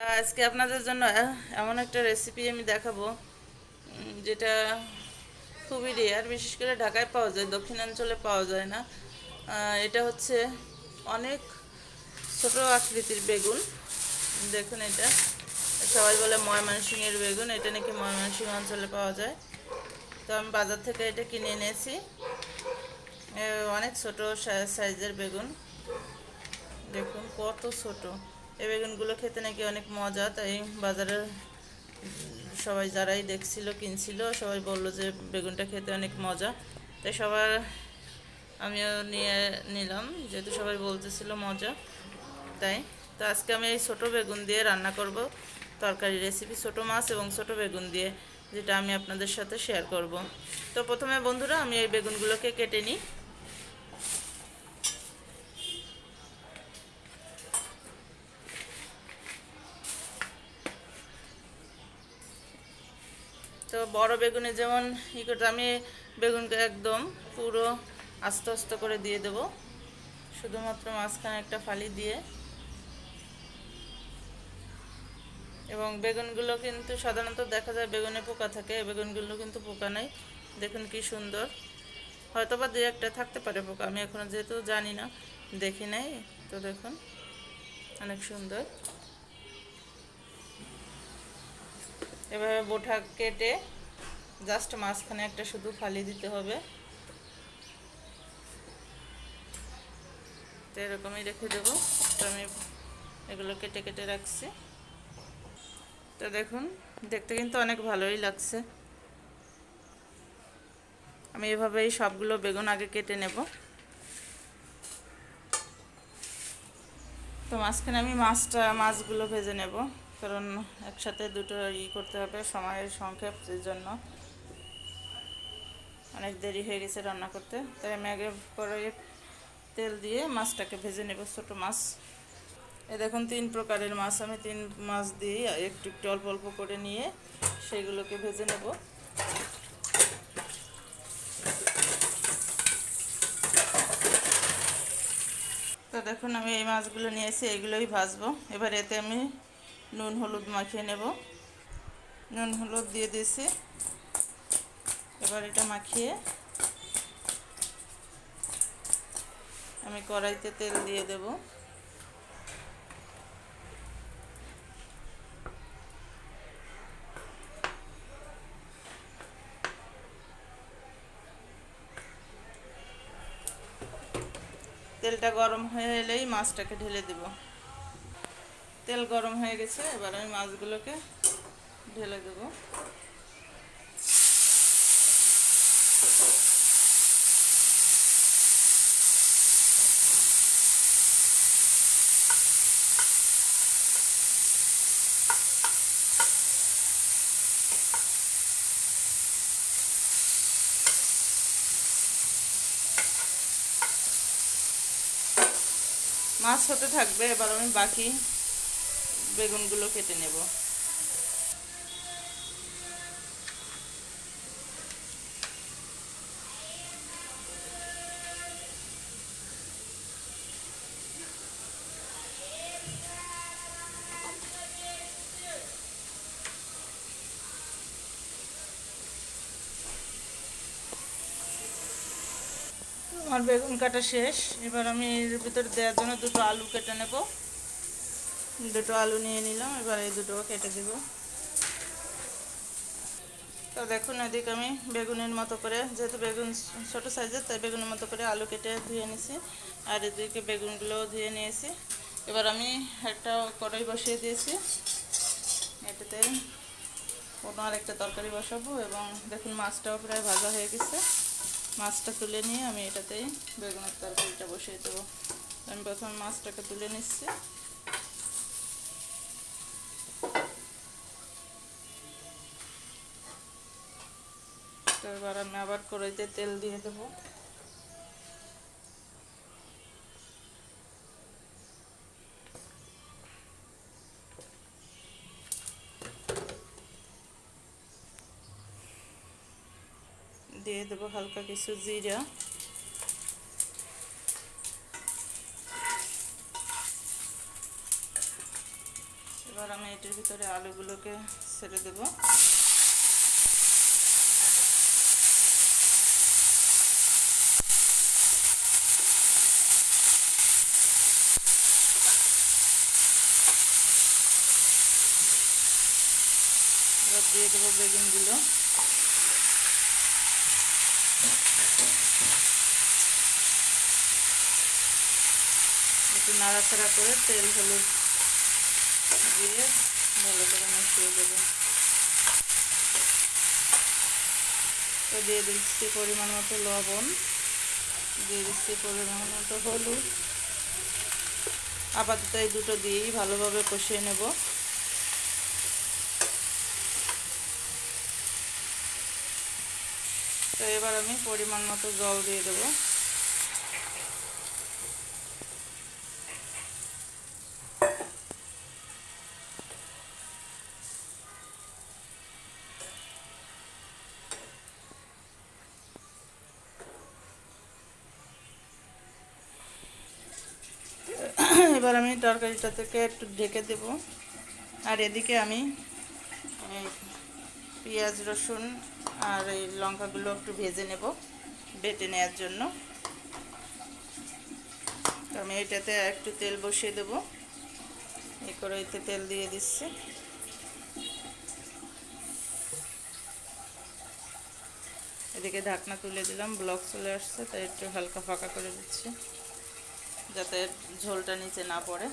আজকে আপনাদের জন্য এমন একটা রেসিপি আমি দেখাবো যেটা খুবই রেয়ার বিশেষ করে ঢাকায় পাওয়া যায়, দক্ষিণাঞ্চলে পাওয়া যায় না। এটা হচ্ছে অনেক ছোট আকৃতির বেগুন। দেখুন এটা। সবাই বলে ময়মনসিংহের বেগুন, এটা নাকি ময়মনসিংহ অঞ্চলে পাওয়া যায়। তো আমি বাজার থেকে এটা কিনে এনেছি। অনেক ছোট সাইজের বেগুন। দেখুন কত ছোট। এই বেগুনগুলো খেতে নাকি অনেক মজা, তাই বাজারের সবাই যারাই দেখছিল, কিনছিল, সবাই বলল যে বেগুনটা খেতে অনেক মজা। তাই সবার আমিও নিয়ে নিলাম, যেহেতু সবাই বলতেছিল মজা। তাই, তো আজকে আমি এই ছোটো বেগুন দিয়ে রান্না করব, তরকারি রেসিপি ছোটো মাছ এবং ছোটো বেগুন দিয়ে, যেটা আমি আপনাদের সাথে শেয়ার করব। তো প্রথমে বন্ধুরা, আমি এই বেগুনগুলোকে কেটে নিই তো বড় বেগুনে যেমন ই করতে আমি বেগুনকে একদম পুরো আস্তে আস্তে করে দিয়ে দেব। শুধুমাত্র মাঝখানে একটা ফালি দিয়ে। এবং বেগুনগুলো কিন্তু সাধারণত দেখা যায় বেগুনে পোকা থাকে, বেগুনগুলো কিন্তু পোকা নেই। দেখুন কি সুন্দর। হয়তো বা দু একটা থাকতে পারে পোকা, আমি এখনও যেহেতু জানি না, দেখি নাই। তো দেখুন, অনেক সুন্দর। এভাবে বোঠা কেটে জাস্ট মাঝখানে একটা শুধু ফালি দিতে হবে। তো এরকমই রেখে দেবো। তো আমি এগুলো কেটে কেটে রাখছি। তো দেখুন, দেখতে কিন্তু অনেক ভালোই লাগছে। আমি এভাবেই সবগুলো বেগুন আগে কেটে নেব। তো মাঝখানে আমি মাছটা, মাছগুলো ভেজে নেব। কারণ একসাথে দুটো ই করতে হবে সময়ের সংক্ষেপ সেই জন্য। অনেক দেরি হয়ে গেছে রান্না করতে। তাই আমি আগে কড়াইয়ে তেল দিয়ে মাছটাকে ভেজে নেব, ছোটো মাছ। এ দেখুন, তিন প্রকারের মাছ। আমি তিন মাছ দিয়ে একটু একটু অল্প অল্প করে নিয়ে সেগুলোকে ভেজে নেব। তো দেখুন, আমি এই মাছগুলো নিয়েছি এইগুলোই ভাজবো। এবার এতে আমি নুন, হলুদ মাখিয়ে নেব। নুন, হলুদ দিয়ে দিয়েছি। এবার এটা মাখিয়ে আমি কড়াইতে তেল দিয়ে দেব। তেলটা গরম হয়ে এলেই মাছটাকে ঢেলে দেব। তেল গরম হয়ে গেছে, এবার আমি মাছগুলোকে ঢেলে দেব। মাছ হতে থাকবে এবার আমি বাকি বেগুনগুলো কেটে নেব। আমার বেগুন কাটা শেষ। এবার আমি এর ভিতরে দেওয়ার জন্য দুটো আলু কেটে নেব। দুটো আলু নিয়ে নিলাম, এবার এই দুটো কেটে দেব। তো দেখুন, এদিকে আমি বেগুনের মতো করে, যেহেতু বেগুন ছোটো সাইজের, তাই বেগুনের মতো করে আলু কেটে ধুয়ে নিয়েছি আর এদিকে বেগুনগুলোও ধুয়ে নিয়েছি। এবার আমি একটা কড়াই বসিয়ে দিয়েছি। এটাতে কোনো আর একটা তরকারি বসাবো এবং দেখুন, মাছটাও প্রায় ভাজা হয়ে গেছে। মাছটা তুলে নিয়ে আমি এটাতে বেগুনের তরকারিটা বসিয়ে দেবো। আমি প্রথমে মাছটাকে তুলে নিচ্ছি। এবার আমি আবার কড়াইতে তেল দিয়ে দেবো। দেবো হালকা কিছু জিরা। এবার আমি এটার ভিতরে আলুগুলোকে ছেড়ে দেবো। এবার দিয়ে দেবো বেগুনগুলো। একটু নাড়াচাড়া করে তেল হলুদ দিয়ে ভালো করে মিশিয়ে দেবো। তো দিয়ে দিচ্ছি পরিমাণ মতো লবণ, দিয়ে দিচ্ছি পরিমাণ মতো হলুদ। আপাতত এই দুটো দিয়েই ভালোভাবে কষিয়ে নেব। তো এবার আমি পরিমাণ মতো জল দিয়ে দেবো। তরকারিটা থেকে একটু ঢেকে দেব। আর এদিকে আমি পেঁয়াজ, রসুন আর এই লঙ্কাগুলো একটু ভেজে নেব বেটে নেওয়ার জন্য। তো আমি এটাতে একটু তেল বসিয়ে দেবো। এই কড়াইতে তেল দিয়ে দিচ্ছি। এদিকে ঢাকনা তুলে দিলাম, ব্লক চলে আসছে, তাই একটু হালকা ফাঁকা করে দিচ্ছি। যাতে ঝোলটা নিচে না পড়ে।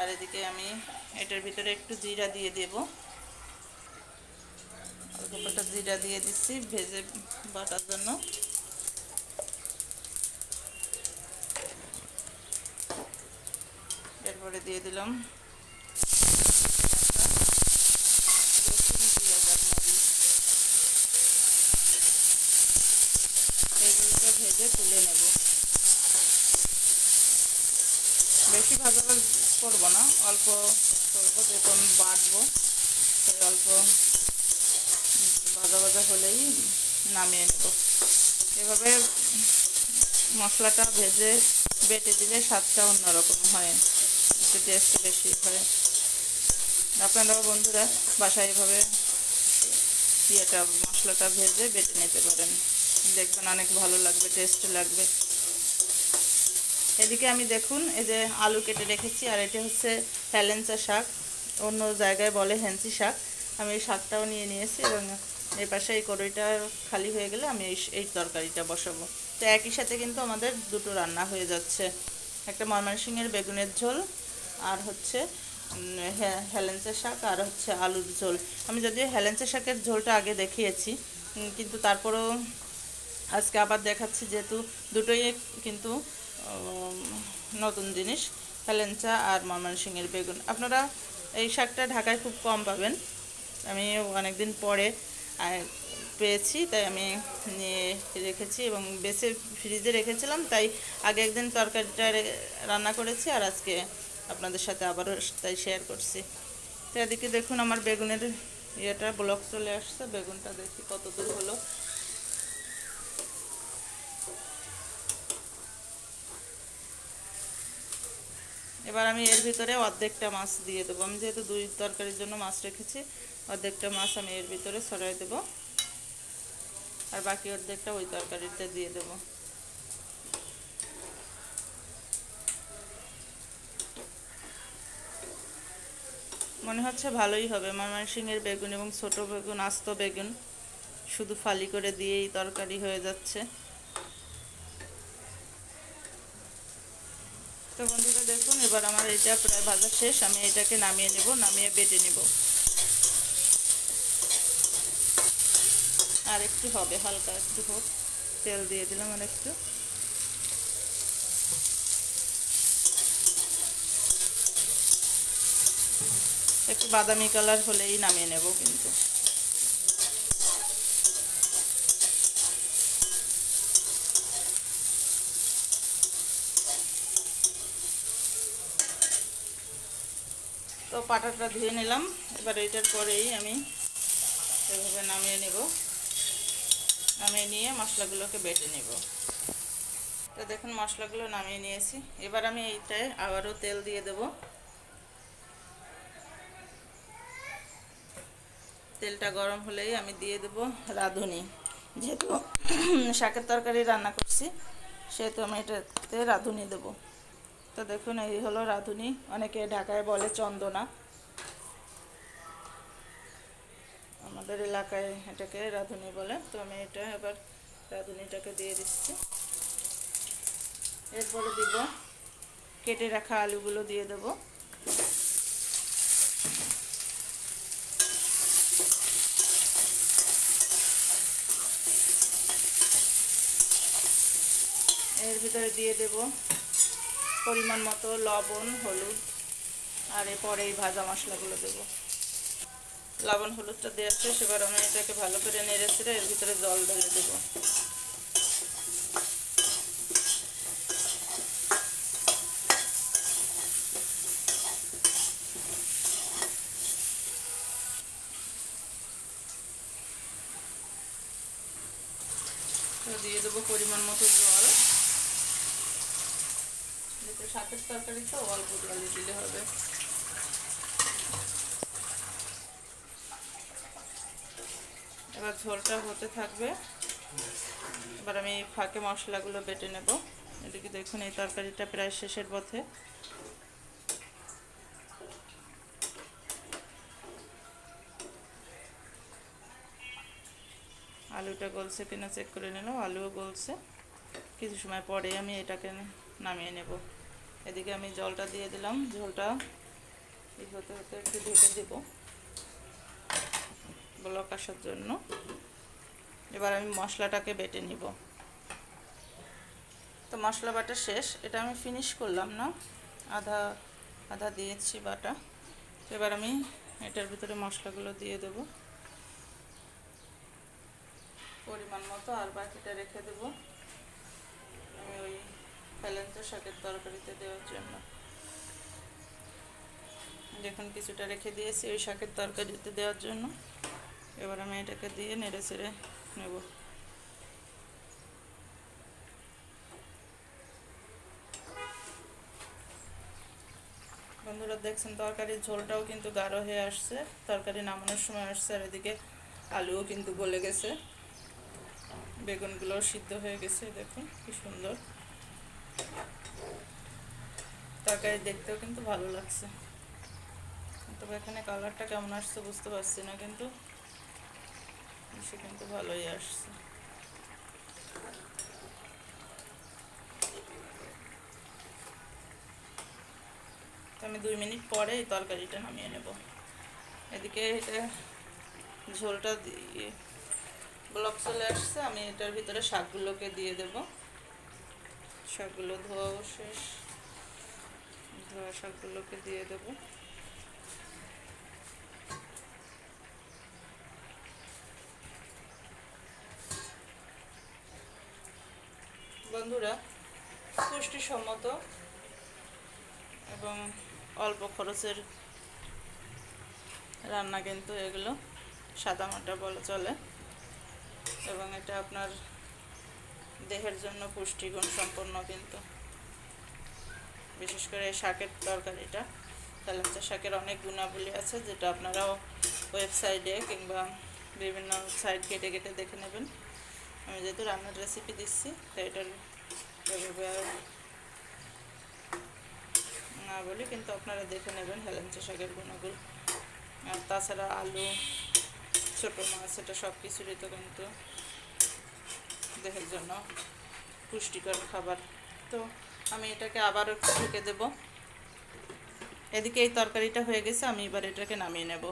আর এদিকে আমি এটার ভিতরে একটু জিরা দিয়ে দেব। অল্প কটা জিরা দিয়ে দিচ্ছি ভেজে বাটার জন্য। এরপরে দিয়ে দিলাম রসুন পেঁয়াজ আর মরিচ এগুলোকে ভেজে তুলে নেব বেশি ভাজা করব না, অল্প করব যখন বাটবো তাই অল্প ভাজা ভাজা হলেই নামিয়ে নেব। এভাবে মশলাটা ভেজে বেটে দিলে স্বাদটা অন্যরকম হয়, একটু টেস্ট বেশি হয়। আপনারা বন্ধুরা বাসায় এভাবে ইয়েটা, মশলাটা ভেজে বেটে নিতে পারেন। দেখবেন অনেক ভালো লাগবে টেস্ট লাগবে। এদিকে আমি দেখুন, এই যে আলু কেটে রেখেছি, আর এটা হচ্ছে হেলেন্সা শাক। অন্য জায়গায় বলে হেন্সি শাক। আমি এই শাকটাও নিয়ে নিয়েছি এবং এই পাশে এই কড়াইটা খালি হয়ে গেলে আমি এই এই তরকারিটা বসাবো। তো একই সাথে কিন্তু আমাদের দুটো রান্না হয়ে যাচ্ছে। একটা ময়মনসিংহের বেগুনের ঝোল, আর হচ্ছে হেলেন্সা শাক, আর হচ্ছে আলুর ঝোল। আমি যদিও হেলেন্সা শাকের ঝোলটা আগে দেখিয়েছি কিন্তু তারপরেও আজকে আবার দেখাচ্ছি, যেহেতু দুটোই কিন্তু নতুন জিনিস হেলেঞ্চা আর ময়মনসিংহের বেগুন। আপনারা এই শাকটা ঢাকায় খুব কম পাবেন। আমি অনেক দিন পরে পেয়েছি, তাই আমি নিয়ে রেখেছি এবং বেছে ফ্রিজে রেখেছিলাম, তাই আগে একদিন তরকারিটা রান্না করেছি আর আজকে আপনাদের সাথে আবারও তাই শেয়ার করছি। তো এদিকে দেখুন আমার বেগুনের ইয়েটা ব্লক চলে আসছে, বেগুনটা দেখি কত দূর হলো। এবার আমি এর ভিতরে অর্ধেকটা মাছ দিয়ে দেবো। আমি যেহেতু দুই তরকারির জন্য মাছ রেখেছি, অর্ধেকটা মাছ আমি এর ভিতরে ছড়াই দেবো। আর বাকি অর্ধেকটা ওই তরকারিতে দিয়ে দেব। মনে হচ্ছে ভালোই হবে। ময়মনসিংহের বেগুন এবং ছোট বেগুন, আস্ত বেগুন, শুধু ফালি করে দিয়েই তরকারি হয়ে যাচ্ছে। তো বন্ধুরা দেখুন, এবার আমার এটা প্রায় ভাজা শেষ। আমি এটাকে নামিয়ে নেব, নামিয়ে বেটে নেব। আর একটু হবে, হালকা একটু হোক। তেল দিয়ে দিলাম আর একটু। একটু বাদামি কালার হলেই নামিয়ে নেব কিন্তু। পাটাটা ধুয়ে নিলাম। এবার এটার পরেই আমি এভাবে নামিয়ে নেব। নামিয়ে নিয়ে মশলাগুলোকে বেটে নেব। তো দেখুন, মশলাগুলো নামিয়ে নিয়েছি। এবার আমি এইটায় আবারও তেল দিয়ে দেব। তেলটা গরম হলেই আমি দিয়ে দেবো রাঁধুনি। যেহেতু শাকের তরকারি রান্না করছি, সেহেতু আমি এটাতে রাঁধুনি দেবো। তো দেখুন, এই হলো রাঁধুনি। অনেকে ঢাকায় বলে চন্দনা। আমাদের এলাকায় এটাকে রাঁধুনি বলে। তো আমি এটা এবার রাঁধুনিটাকে দিয়ে দিচ্ছি। এরপরে দিব, কেটে রাখা আলুগুলো দিয়ে দেবো। এর ভিতরে দিয়ে দেব পরিমাণ মতো লবণ, হলুদ, আর এরপরে এই ভাজা মশলাগুলো দেবো। লবণ, হলুদটা দেওয়া শেষ এবার আমি এটাকে ভালো করে নেড়ে ছেড়ে এর ভিতরে জল ঢেলে দেবো। দিয়ে দেবো পরিমাণ মতো জল। যেহেতু শাকের তরকারি তো অল্প জলে দিলে হবে। এবার ঝোলটা হতে থাকবে। এবার আমি ফাঁকে মশলাগুলো বেটে নেব। এদিকে দেখুন এই তরকারিটা প্রায় শেষের পথে। আলুটা গলছে কিনা চেক করে নিলাম। আলুও গলছে। কিছু সময় পরে আমি এটাকে নামিয়ে নেব। এদিকে আমি জলটা দিয়ে দিলাম, ঝোলটা এই হতে হতে একটু ঢেকে দেব ব্লক আসার জন্য। এবার আমি মশলাটাকে বেটে নিব। তো মশলা বাটা শেষ, এটা আমি ফিনিশ করলাম না, আধা আধা দিয়েছি বাটা। এবার আমি এটার ভিতরে মশলাগুলো দিয়ে দেবো। পরিমাণ মতো আর বাকিটা রেখে দেব। আমি ওই ফেলেন্তো শাকের তরকারিতে দেওয়ার জন্য। দেখুন, কিছুটা রেখে দিয়েছি ওই শাকের তরকারিতে দেওয়ার জন্য। এবার আমি এটাকে দিয়ে নেড়ে চেড়ে নেব। বন্ধুরা, দেখছেন, তরকারির ঝোলটাও কিন্তু গাঢ় হয়ে আসছে। তরকারি নামানোর সময় আসছে আর এদিকে আলুও কিন্তু গলে গেছে। বেগুনগুলো সিদ্ধ হয়ে গেছে, দেখুন, কি সুন্দর। তরকারি দেখতেও কিন্তু ভালো লাগছে। তবে এখানে কালারটা কেমন আসছে বুঝতে পারছি না, কিন্তু সে কিন্তু ভালোই আসছে। আমি দুই মিনিট পরে এই তরকারিটা নামিয়ে নেব। এদিকে এটা ঝোলটা দিয়ে, ব্লক চলে আসছে, আমি এটার ভিতরে শাকগুলোকে দিয়ে দেব। শাকগুলো, ধোয়াও শেষ। ধোয়া শাকগুলোকে দিয়ে দেব। বন্ধুরা, পুষ্টিসম্মত এবং অল্প খরচের রান্না কিন্তু এগুলো সাদামাটা বলা চলে। এবং এটা আপনার দেহের জন্য পুষ্টিগুণ সম্পন্ন কিন্তু। বিশেষ করে শাকের তরকারিটা। তেলাচা শাকের অনেক গুণাবলী আছে, যেটা আপনারাও ওয়েবসাইটে কিংবা বিভিন্ন সাইট কেটে কেটে দেখে নেবেন। আমি যেহেতু রান্নার রেসিপি দিচ্ছি তো এটার না বলি কিন্তু আপনারা দেখে নেবেন হেলেঞ্চা শাকের গুণাগুলো আর তাছাড়া আলু, ছোটো মাছ, এটা সব কিছুরই তো কিন্তু দেহের জন্য পুষ্টিকর খাবার। তো আমি এটাকে আবার ঢেকে দেব। এদিকে এই তরকারিটা হয়ে গেছে, আমি এবার এটাকে নামিয়ে নেব।